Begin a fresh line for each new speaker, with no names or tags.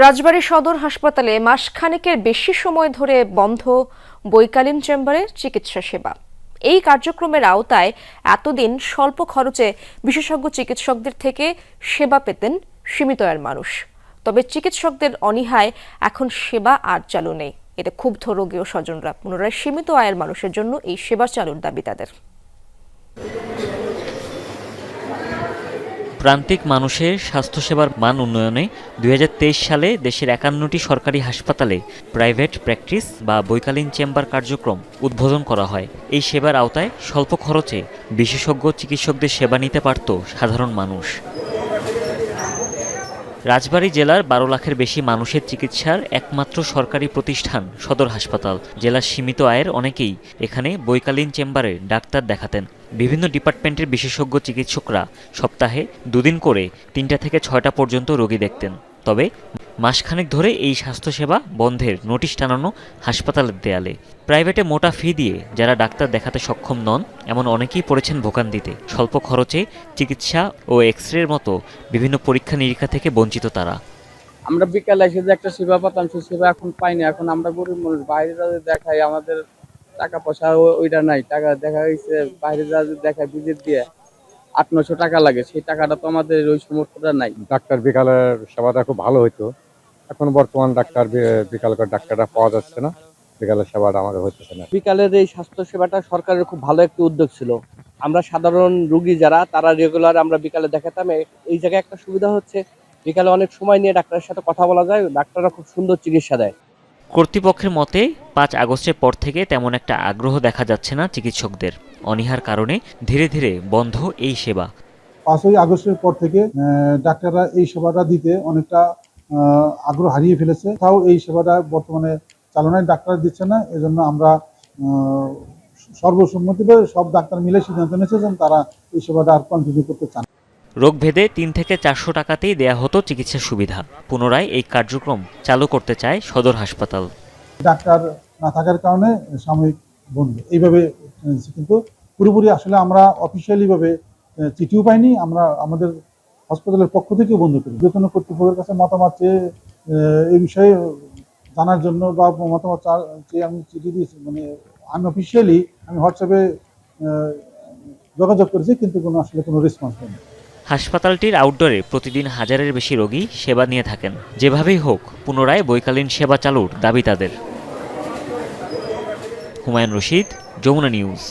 রাজবাড়ী সদর হাসপাতালে মাসখানেকের বেশি সময় ধরে বন্ধ বৈকালীন চেম্বারে চিকিৎসা সেবা। এই কার্যক্রমের আওতায় এতদিন স্বল্প খরচে বিশেষজ্ঞ চিকিৎসকদের থেকে সেবা পেতেন সীমিত আয়ের মানুষ। তবে চিকিৎসকদের অনীহায় এখন সেবা আর চালু নেই। এতে ক্ষুব্ধ রোগী ও স্বজনরা পুনরায় সীমিত আয়ের মানুষের জন্য এই সেবা চালুর দাবি তাদের।
প্রান্তিক মানুষের স্বাস্থ্যসেবার মান উন্নয়নে দুই হাজার তেইশ সালে দেশের একান্নটি সরকারি হাসপাতালে প্রাইভেট প্র্যাকটিস বা বৈকালীন চেম্বার কার্যক্রম উদ্বোধন করা হয়। এই সেবার আওতায় স্বল্প খরচে বিশেষজ্ঞ চিকিৎসকদের সেবা নিতে পারত সাধারণ মানুষ। রাজবাড়ী জেলার বারো লাখের বেশি মানুষের চিকিৎসার একমাত্র সরকারি প্রতিষ্ঠান সদর হাসপাতাল। জেলার সীমিত আয়ের অনেকেই এখানে বৈকালীন চেম্বারে ডাক্তার দেখাতেন। বিভিন্ন ডিপার্টমেন্টের বিশেষজ্ঞ চিকিৎসকরা সপ্তাহে দুদিন করে তিনটা থেকে ছয়টা পর্যন্ত রোগী দেখতেন। তবে মাসখানেক ধরে এই স্বাস্থ্যসেবা বন্ধের নোটিশ টানানো হাসপাতালের দেয়ালে। প্রাইভেটে মোটা ফি দিয়ে যারা ডাক্তার দেখাতে সক্ষম নন এমন অনেকেই পড়েছেন ভোগান্তিতে। স্বল্প খরচে চিকিৎসা ও এক্স রের মতো বিভিন্ন পরীক্ষা নিরীক্ষা থেকে বঞ্চিত তারা।
আমরা বিকালে এসে যে একটা সেবা পাতাম সেই সেবা এখন পাইনি। এখন আমরা গরিব মানুষ বাইরে দেখাই আমাদের টাকা পয়সা ওইটা নাই। টাকা দেখা গেছে বাইরে যা দেখায় ভিজিট দিয়ে আট নশো টাকা লাগে। সেই টাকাটা তো আমাদের ওই সমর্থটা নাই।
ডাক্তার বিকালের সেবাটা খুব ভালো হতো এখন বর্তমান ডাক্তার বিকালকার ডাক্তাররা পাওয়া যাচ্ছে না। বিকালের সেবাটা আমাদের হচ্ছে না।
বিকালের এই স্বাস্থ্য সেবাটা সরকারের খুব ভালো একটি উদ্যোগ ছিল। আমরা সাধারণ রুগী যারা তারা রেগুলার আমরা বিকালে দেখাতাম। এই জায়গায় একটা সুবিধা হচ্ছে বিকালে অনেক সময় নিয়ে ডাক্তারের সাথে কথা বলা যায় ডাক্তাররা খুব সুন্দর চিকিৎসা দেয়।
কর্তৃপক্ষের মতে পাঁচ আগস্টের পর থেকে তেমন একটা আগ্রহ দেখা যাচ্ছে না চিকিৎসকদের। অনীহার কারণে ধীরে ধীরে বন্ধ এই সেবা।
পাঁচই আগস্টের পর থেকে আহ, ডাক্তাররা এই সেবাটা দিতে অনেকটা আগ্রহ হারিয়ে ফেলেছে। তাও এই সেবাটা বর্তমানে চালনায় ডাক্তার দিচ্ছে না এজন্য আমরা আহ, সর্বসম্মতিতে সব ডাক্তার মিলে সিদ্ধান্ত নিয়েছেন তারা এই সেবাটা আর কন্টিনিউ করতে চান।
রোগভেদে তিন থেকে চারশো টাকাতেই দেয়া হতো চিকিৎসা সুবিধা। পুনরায় এই কার্যক্রম চালু করতে চায় সদর হাসপাতাল।
ডাক্তার না থাকার কারণে সাময়িক বন্ধ। এইভাবে কিন্তু পুরোপুরি আসলে আমরা অফিসিয়ালিভাবে চিঠিও পাইনি। আমরা আমাদের হসপিটালের পক্ষ থেকেও বন্ধ করি। যে কোনো কর্তৃপক্ষের কাছে মতামত চেয়ে এই বিষয়ে জানার জন্য বা মতামত চেয়ে আমি চিঠি দিয়েছি। মানে আনঅফিসিয়ালি আমি হোয়াটসঅ্যাপে যোগাযোগ করেছি, কিন্তু কোনো আসলে কোনো রেসপন্স নেই
হাসপাতালটির আউটডোরে প্রতিদিন হাজারের বেশি রোগী সেবা নিয়ে থাকেন। যেভাবেই হোক, পুনরায় বৈকালীন সেবা চালুর দাবি তাদের। হুমায়ুন রশিদ, যমুনা নিউজ।